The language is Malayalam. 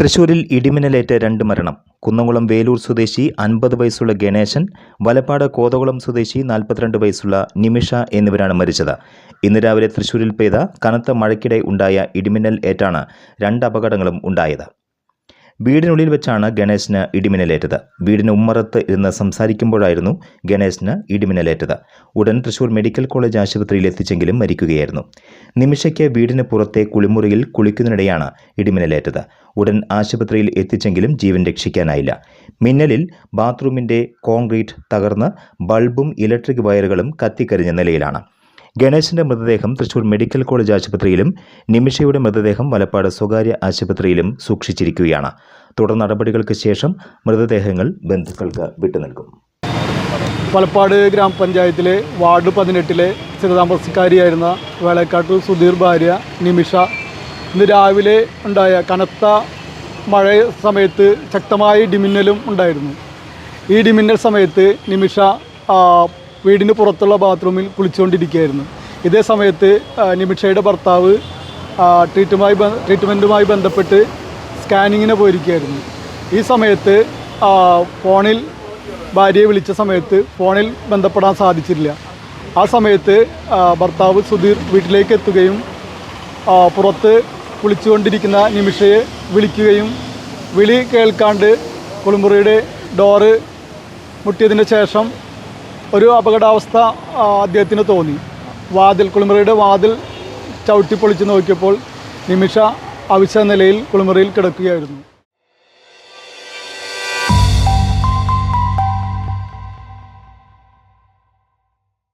തൃശൂരിൽ ഇടിമിന്നലേറ്റ് രണ്ട് മരണം. കുന്നംകുളം വേലൂർ സ്വദേശി അൻപത് വയസ്സുള്ള ഗണേശൻ വലപ്പാട് കോതകുളം സ്വദേശി നാൽപ്പത്തിരണ്ട് വയസ്സുള്ള നിമിഷ എന്നിവരാണ് മരിച്ചത്. ഇന്ന് രാവിലെ തൃശൂരിൽ പെയ്ത കനത്ത മഴയ്ക്കിടെ ഉണ്ടായ ഇടിമിന്നൽ ഏറ്റാണ് രണ്ട് അപകടങ്ങളും ഉണ്ടായത്. വീടിനുള്ളിൽ വെച്ചാണ് ഗണേശന് ഇടിമിന്നലേറ്റത്. വീടിന് ഉമ്മറത്ത് ഇരുന്ന് സംസാരിക്കുമ്പോഴായിരുന്നു ഗണേശന് ഇടിമിന്നലേറ്റത്. ഉടൻ തൃശൂർ മെഡിക്കൽ കോളേജ് ആശുപത്രിയിൽ എത്തിച്ചെങ്കിലും മരിക്കുകയായിരുന്നു. നിമിഷയ്ക്ക് വീടിന് പുറത്തെ കുളിമുറിയിൽ കുളിക്കുന്നതിനിടെയാണ് ഇടിമിന്നലേറ്റത്. ഉടൻ ആശുപത്രിയിൽ എത്തിച്ചെങ്കിലും ജീവൻ രക്ഷിക്കാനായില്ല. മിന്നലിൽ ബാത്റൂമിന്റെ കോൺക്രീറ്റ് തകർന്ന് ബൾബും ഇലക്ട്രിക് വയറുകളും കത്തിക്കരിഞ്ഞ നിലയിലാണ്. ഗണേശന്റെ മൃതദേഹം തൃശൂർ മെഡിക്കൽ കോളേജ് ആശുപത്രിയിലും നിമിഷയുടെ മൃതദേഹം വലപ്പാട് സ്വകാര്യ ആശുപത്രിയിലും സൂക്ഷിച്ചിരിക്കുകയാണ്. തുടർ നടപടികൾക്ക് ശേഷം മൃതദേഹങ്ങൾ ബന്ധുക്കൾക്ക് വിട്ടുനൽകും. പലപ്പാട് ഗ്രാമപഞ്ചായത്തിലെ വാർഡ് പതിനെട്ടിലെ സ്ഥിരതാമസക്കാരിയായിരുന്ന വേളക്കാട്ടു സുധീർ ഭാര്യ നിമിഷ. ഇന്ന് രാവിലെ ഉണ്ടായ കനത്ത മഴ സമയത്ത് ശക്തമായ ഇടിമിന്നലും ഉണ്ടായിരുന്നു. ഈ ഇടിമിന്നൽ സമയത്ത് നിമിഷ വീടിന് പുറത്തുള്ള ബാത്റൂമിൽ കുളിച്ചുകൊണ്ടിരിക്കുകയായിരുന്നു. ഇതേ സമയത്ത് നിമിഷയുടെ ഭർത്താവ് ട്രീറ്റുമായി ട്രീറ്റ്മെന്റുമായി ബന്ധപ്പെട്ട് സ്കാനിങ്ങിന് പോയിരിക്കുകയായിരുന്നു. ഈ സമയത്ത് ഫോണിൽ ഭാര്യയെ വിളിച്ച സമയത്ത് ഫോണിൽ ബന്ധപ്പെടാൻ സാധിച്ചില്ല. ആ സമയത്ത് ഭർത്താവ് സുധീർ വീട്ടിലേക്ക് എത്തുകയും പുറത്ത് കുളിച്ചുകൊണ്ടിരിക്കുന്ന നിമിഷയെ വിളിക്കുകയും വിളി കേൾക്കാണ്ട് കുളിമുറിയുടെ ഡോറ് മുട്ടിയതിന് ശേഷം ഒരു അപകടാവസ്ഥ അദ്ദേഹത്തിന് തോന്നി. വാതിൽ കുളിമുറിയുടെ വാതിൽ ചവിട്ടിപ്പൊളിച്ച് നോക്കിയപ്പോൾ നിമിഷ അവിശ നിലയിൽ കുളിമുറിയിൽ കിടക്കുകയായിരുന്നു.